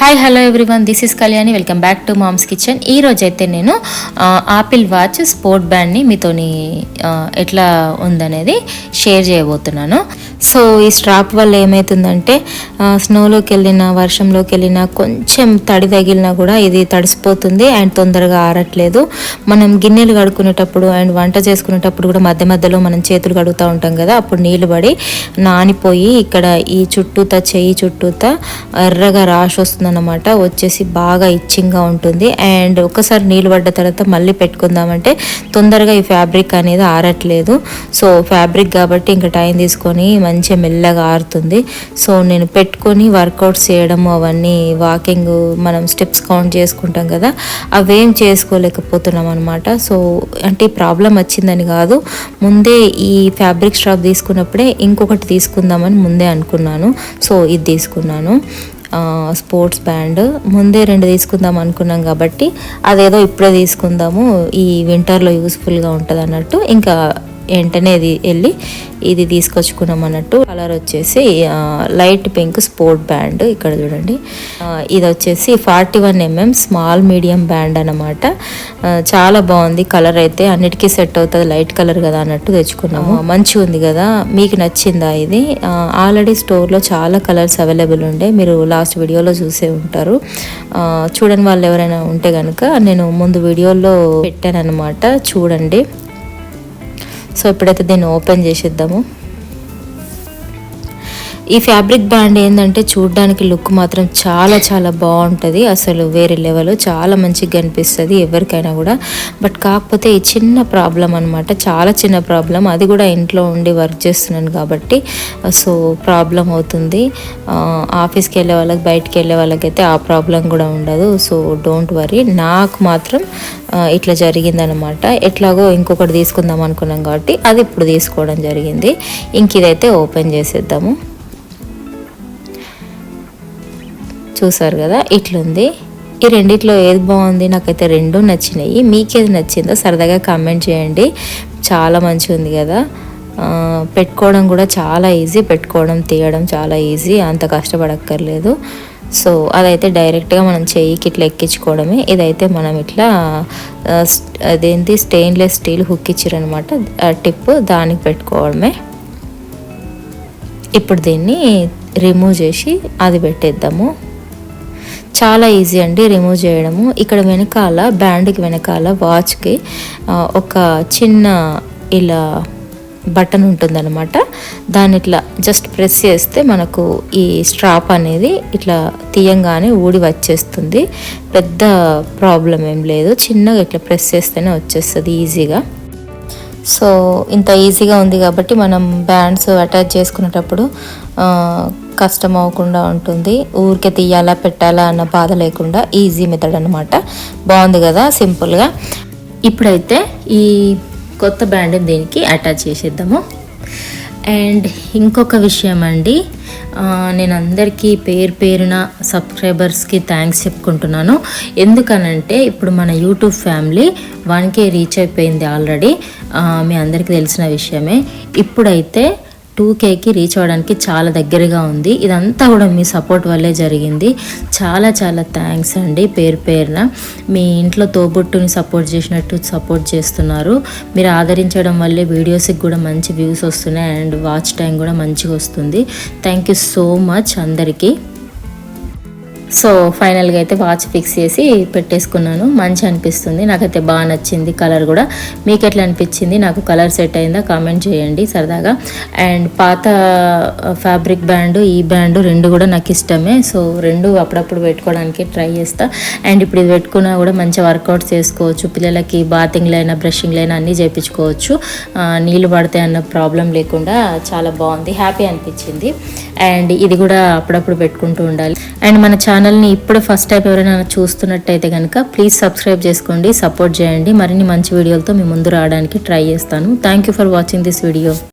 Hi hello everyone this is Kalyani welcome back to mom's kitchen ఈ రోజైతే నేను apple watch sport బ్యాండ్ని మీతోని ఎట్లా ఉందనేది షేర్ చేయబోతున్నాను. సో ఈ స్ట్రాప్ వల్ల ఏమవుతుందంటే స్నోలోకి వెళ్ళినా వర్షంలోకి వెళ్ళినా కొంచెం తడి తగిలినా కూడా ఇది తడిసిపోతుంది అండ్ తొందరగా ఆరట్లేదు. మనం గిన్నెలు కడుక్కునేటప్పుడు అండ్ వంట చేసుకునేటప్పుడు కూడా మధ్య మధ్యలో మనం చేతులు కడుగుతూ ఉంటాం కదా అప్పుడు నీళ్ళు పడి నానిపోయి ఇక్కడ ఈ చుట్టూత చెయ్యి చుట్టూత ఎర్రగా రాష్ వస్తుందన్నమాట. వచ్చేసి బాగా ఇచ్చింగ్గా ఉంటుంది. అండ్ ఒకసారి నీళ్ళు పడ్డ తర్వాత మళ్ళీ పెట్టుకుందామంటే తొందరగా ఈ ఫ్యాబ్రిక్ అనేది ఆరట్లేదు. సో ఫ్యాబ్రిక్ కాబట్టి ఇంకా టైం తీసుకొని మంచిగా మెల్లగా ఆరుతుంది. సో నేను పెట్టుకొని వర్కౌట్స్ చేయడం అవన్నీ వాకింగ్ మనం స్టెప్స్ కౌంట్ చేసుకుంటాం కదా అవేం చేసుకోలేకపోతున్నాం అనమాట సో అంటే ప్రాబ్లం వచ్చిందని కాదు ముందే ఈ ఫ్యాబ్రిక్ స్ట్రాప్ తీసుకున్నప్పుడే ఇంకొకటి తీసుకుందామని ముందే అనుకున్నాను. సో ఇది తీసుకున్నాను. Sports band. ముందే రెండు తీసుకుందాం అనుకున్నాం కాబట్టి అదేదో ఇప్పుడే తీసుకుందాము ఈ వింటర్లో యూస్ఫుల్గా ఉంటుంది అన్నట్టు ఇంకా వెంటనే ఇది వెళ్ళి ఇది తీసుకొచ్చుకున్నాం అన్నట్టు. కలర్ వచ్చేసి లైట్ పింక్ స్పోర్ట్ బ్యాండ్ ఇక్కడ చూడండి. ఇది వచ్చేసి forty one MM small medium band అనమాట చాలా బాగుంది కలర్ అయితే. అన్నిటికీ సెట్ అవుతుంది లైట్ కలర్ కదా అన్నట్టు తెచ్చుకున్నాము. మంచిగా ఉంది కదా. మీకు నచ్చిందా ఇది? ఆల్రెడీ స్టోర్లో చాలా కలర్స్ అవైలబుల్ ఉండే. మీరు లాస్ట్ వీడియోలో చూసే ఉంటారు. చూడని వాళ్ళు ఎవరైనా ఉంటే కనుక నేను ముందు వీడియోలో పెట్టాను అనమాట చూడండి. సో ఇప్పుడైతే దీన్ని ఓపెన్ చేసేద్దాము. ఈ ఫ్యాబ్రిక్ బ్యాండ్ ఏంటంటే చూడడానికి లుక్ మాత్రం చాలా చాలా బాగుంటుంది. అసలు వేరే లెవెల్ చాలా మంచిగా కనిపిస్తుంది ఎవరికైనా కూడా. బట్ కాకపోతే ఈ చిన్న ప్రాబ్లం అనమాట చాలా చిన్న ప్రాబ్లం. అది కూడా ఇంట్లో ఉండి వర్క్ చేస్తున్నాను కాబట్టి సో ప్రాబ్లం అవుతుంది. ఆఫీస్కి వెళ్ళే వాళ్ళకి బయటకు వెళ్ళే వాళ్ళకైతే ఆ ప్రాబ్లం కూడా ఉండదు. సో డోంట్ వరీ నాకు మాత్రం ఇట్లా జరిగిందనమాట ఎట్లాగో ఇంకొకటి తీసుకుందాం అనుకున్నాం కాబట్టి అది ఇప్పుడు తీసుకోవడం జరిగింది. ఇంక ఇదైతే ఓపెన్ చేసేద్దాము. చూసారు కదా ఇట్లుంది. ఈ రెండిట్లో ఏది బాగుంది? నాకైతే రెండు నచ్చినాయి. మీకేది నచ్చిందో సరదాగా కామెంట్ చేయండి. చాలా మంచిగా ఉంది కదా పెట్టుకోవడం కూడా చాలా ఈజీ. పెట్టుకోవడం తీయడం చాలా ఈజీ. అంత కష్టపడక్కర్లేదు. సో అదైతే డైరెక్ట్గా మనం చెయ్యికి ఇట్లా ఎక్కించుకోవడమే. ఇదైతే మనం ఇట్లా స్- అదేంటి? స్టెయిన్లెస్ స్టీల్ హుక్ ఇచ్చారనమాట టిప్ దానికి పెట్టుకోవడమే. ఇప్పుడు దీన్ని రిమూవ్ చేసి అది పెట్టేద్దాము. చాలా ఈజీ అండి రిమూవ్ చేయడము. ఇక్కడ వెనకాల బ్యాండ్కి వెనకాల వాచ్కి ఒక చిన్న ఇలా బటన్ ఉంటుందన్నమాట. దాన్ని ఇట్లా జస్ట్ ప్రెస్ చేస్తే మనకు ఈ స్ట్రాప్ అనేది ఇట్లా తీయంగానే ఊడి వచ్చేస్తుంది. పెద్ద ప్రాబ్లం ఏం లేదు. చిన్నగా ఇట్లా ప్రెస్ చేస్తేనే వచ్చేస్తుంది ఈజీగా సో ఇంత ఈజీగా ఉంది కాబట్టి మనం బ్యాండ్స్ అటాచ్ చేసుకునేటప్పుడు కష్టం అవ్వకుండా ఉంటుంది. ఊరికే తీయాలా పెట్టాలా అన్న బాధ లేకుండా ఈజీ మెథడ్ అనమాట బాగుంది కదా సింపుల్గా. ఇప్పుడైతే ఈ కొత్త బ్రాండ్ని దీనికి అటాచ్ చేసేద్దాము. అండ్ ఇంకొక విషయం అండి నేను అందరికీ పేరు పేరున సబ్స్క్రైబర్స్కి థ్యాంక్స్ చెప్పుకుంటున్నాను. ఎందుకనంటే ఇప్పుడు మన యూట్యూబ్ ఫ్యామిలీ వన్కే రీచ్ అయిపోయింది ఆల్రెడీ. మీ అందరికీ తెలిసిన విషయమే. ఇప్పుడైతే టూ కేకి రీచ్ అవ్వడానికి చాలా దగ్గరగా ఉంది. ఇదంతా కూడా మీ సపోర్ట్ వల్లే జరిగింది. చాలా చాలా థ్యాంక్స్ అండి పేరు పేరున. మీ ఇంట్లో తోబుట్టుని సపోర్ట్ చేసినట్టు సపోర్ట్ చేస్తున్నారు. మీరు ఆదరించడం వల్లే వీడియోస్కి కూడా మంచి వ్యూస్ వస్తున్నాయి అండ్ వాచ్ టైం కూడా మంచిగా వస్తుంది. థ్యాంక్ యూ సో మచ్ అందరికీ. సో ఫైనల్గా అయితే వాచ్ ఫిక్స్ చేసి పెట్టేసుకున్నాను. మంచి అనిపిస్తుంది. నాకైతే బాగా నచ్చింది కలర్ కూడా. మీకు ఎట్లా అనిపించింది? నాకు కలర్ సెట్ అయిందా? కామెంట్ చేయండి సరదాగా. అండ్ పాత ఫ్యాబ్రిక్ బ్యాండ్ ఈ బ్యాండ్ రెండు కూడా నాకు ఇష్టమే. సో రెండు అప్పుడప్పుడు పెట్టుకోవడానికి ట్రై చేస్తా. అండ్ ఇప్పుడు ఇది పెట్టుకున్నా కూడా మంచి వర్కౌట్స్ చేసుకోవచ్చు. పిల్లలకి బాతింగ్లైనా అయినా బ్రషింగ్లో అయినా అన్నీ చేయించుకోవచ్చు నీళ్ళు పడతాయి అన్న ప్రాబ్లం లేకుండా చాలా బాగుంది. హ్యాపీ అనిపించింది. అండ్ ఇది కూడా అప్పుడప్పుడు పెట్టుకుంటూ ఉండాలి. అండ్ మన ఛానల్ని ఇప్పుడు ఫస్ట్ టైం ఎవరైనా చూస్తున్నట్టయితే కనుక ప్లీజ్ సబ్స్క్రైబ్ చేసుకోండి సపోర్ట్ చేయండి. మరిన్ని మంచి వీడియోలతో మీ ముందు రావడానికి ట్రై చేస్తాను. Thank you for watching this video